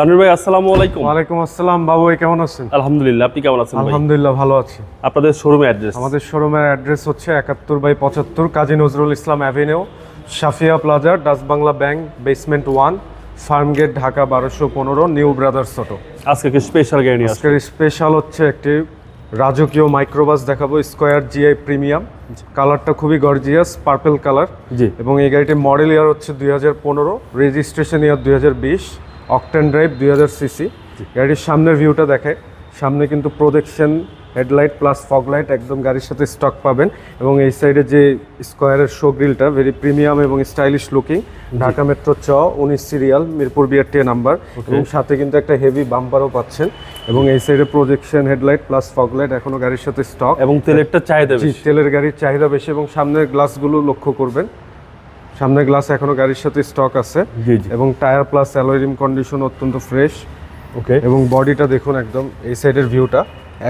তানভীর ভাই আসসালামু আলাইকুম। ওয়ালাইকুম আসসালাম। বাবু ভাই কেমন আছেন? আলহামদুলিল্লাহ আপনি কেমন আছেন আলহামদুলিল্লাহ ভালো আছি। আপনাদের শোরুমে অ্যাড্রেস আমাদের শোরুমের অ্যাড্রেস হচ্ছে একাত্তর বাই পঁচাত্তর Kazi Nazrul Islam avenue Safia plaza Dutch Bangla bank basement one Farmgate Dhaka বারোশো পনেরো নিউ ব্রাদার্স অটো আজকে কি স্পেশাল গাড়ি নিয়ে আজকের স্পেশাল হচ্ছে একটি রাজকীয় মাইক্রোবাস দেখাবো স্কোয়ার জিআই প্রিমিয়াম কালারটা খুবই গর্জিয়াস পার্পেল কালার জি। এবং এই গাড়িটির মডেল ইয়ার হচ্ছে দুই হাজার পনেরো রেজিস্ট্রেশন ইয়ার দুই হাজার বিশ। অকটেন ড্রাইভ দুই হাজার সিসি। গাড়ির সামনের ভিউটা দেখে সামনে কিন্তু projection headlight plus fog light একদম গাড়ির সাথে স্টক পাবেন। এবং এই সাইডে যে স্কোয়ারের শো গ্রিলটা ভেরি প্রিমিয়াম এবং স্টাইলিশ লুকিং ঢাকা মেট্রো চ উনিশ সিরিয়াল মিরপুর বিআরটি নাম্বার এবং সাথে কিন্তু একটা হেভি বাম্পারও পাচ্ছেন। এবং এই সাইডে projection headlight plus fog light এখনও গাড়ির সাথে স্টক এবং তেলেরটা চাহিদা তেলের গাড়ির চাহিদা বেশি এবং সামনের গ্লাসগুলো লক্ষ্য করবেন। সামনের গ্লাস এখনও গাড়ির সাথে স্টক আছে এবং tyre plus alloy rim condition অত্যন্ত ফ্রেশ ওকে এবং বডিটা দেখুন একদম এই সাইডের ভিউটা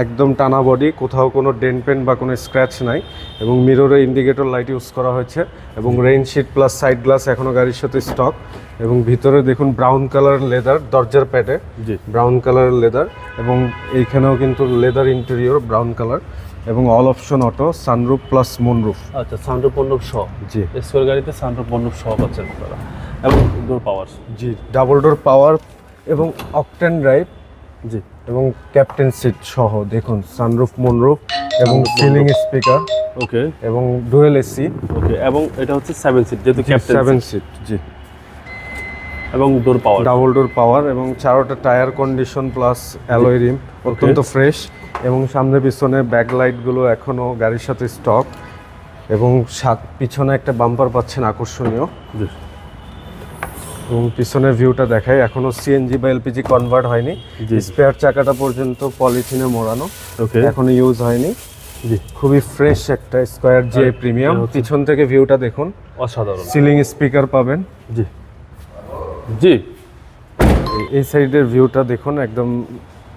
একদম টানা বডি কোথাও কোনো ডেন পেন বা কোনো স্ক্র্যাচ নাই। এবং মিররে ইন্ডিকেটর লাইট ইউজ করা হয়েছে। এবং rain sheet plus side glass এখনও গাড়ির সাথে স্টক এবং ভিতরে দেখুন ব্রাউন কালার লেদার দরজার প্যাডে জি। ব্রাউন কালার লেদার এবং এইখানেও কিন্তু লেদার ইন্টেরিয়র ব্রাউন কালার এবং all option auto sunroof plus moonroof আচ্ছা সানরুফ পণ্যক সহ। জি। স্কোয়ার গাড়িতে সানরুফ পণ্যক সহ পাচ্ছেন আপনারা। এবং ডোর পাওয়ার জি ডাবল ডোর পাওয়ার এবং অকটেন ড্রাইভ জি। এবং ক্যাপ্টেন সিট সহ দেখুন সানরুফ মুনরুফ এবং সিলিং স্পিকার ওকে এবং ডুয়েল এসি ওকে এবং এটা হচ্ছে সেভেন সিট যেহেতু ক্যাপ্টেন সেভেন সিট জি। এবং door power. Double door power এবং চারোটা tyre condition plus alloy rim অত্যন্ত ফ্রেশ এবং সামনে পিছনে ব্যাক লাইটগুলো এখনও গাড়ির সাথে স্টক এবং সাত পিছনে একটা বাম্পার পাচ্ছেন আকর্ষণীয়। এবং পিছনের ভিউটা দেখায় এখনও সিএনজি বা এলপিজি কনভার্ট হয়নি। স্পেয়ার চাকাটা পর্যন্ত পলিথিনে মোড়ানো এখনও ইউজ হয়নি। জি। খুবই ফ্রেশ একটা স্কোয়ার জি প্রিমিয়াম পিছন থেকে ভিউটা দেখুন। অসাধারণ। সিলিং স্পিকার পাবেন। জি। জি। এই- সাইডের ভিউটা দেখুন একদম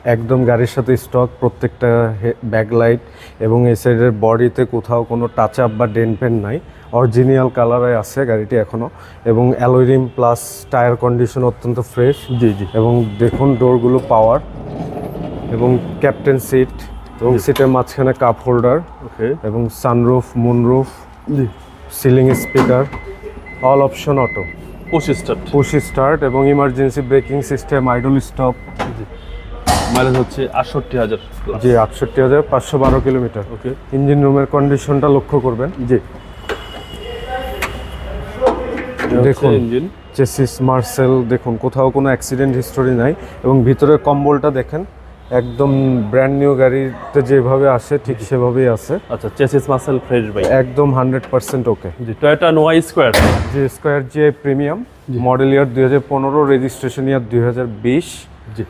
একদম গাড়ির সাথে স্টক প্রত্যেকটা ব্যাক লাইট এবং এই সাইডের বডিতে কোথাও কোনো টাচ আপ বা ডেন পেন নাই। অরিজিনাল কালারে আছে গাড়িটি এখনও এবং alloy rim plus tyre condition অত্যন্ত ফ্রেশ জি জি। এবং দেখুন ডোরগুলো পাওয়ার এবং ক্যাপ্টেন সিট এবং সিটের মাঝখানে কাপ হোল্ডার ওকে এবং সানরুফ মুনরুফ জি। Ceiling speaker all option auto পঁচিশ স্টার্ট পুশ স্টার্ট এবং emergency braking system idle stop mileage হচ্ছে আটষট্টি হাজার জি আটষট্টি হাজার পাঁচশো বারো কিলোমিটার। ওকে ইঞ্জিন রুমের কন্ডিশনটা লক্ষ্য করবেন। জি। দেখুন। ইঞ্জিন চেসিস মার্সেল দেখুন কোথাও কোনো অ্যাক্সিডেন্ট হিস্টোরি নাই। এবং ভিতরের কম্বলটা দেখেন। একদম ব্র্যান্ড নিউ গাড়িতে যেভাবে আসে ঠিক সেভাবেই আছে। আচ্ছা চেসিস মাসেল ফ্রেশ ভাই। একদম হান্ড্রেড পার্সেন্ট ওকে জি টয়োটা নোয়া স্কোয়ার জি স্কোয়ার জি। প্রিমিয়াম মডেল ইয়ার দুই হাজার পনেরো রেজিস্ট্রেশন ইয়ার দুই হাজার বিশ। জি।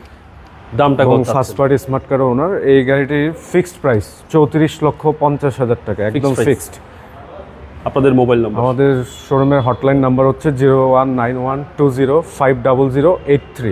দামটা কত first party smart car owner এই গাড়িটির ফিক্সড প্রাইস চৌত্রিশ লক্ষ পঞ্চাশ হাজার টাকা একদম ফিক্সড আপনাদের মোবাইল নাম্বার আমাদের শোরুমের হটলাইন নাম্বার হচ্ছে zero one nine one two zero five double zero eight three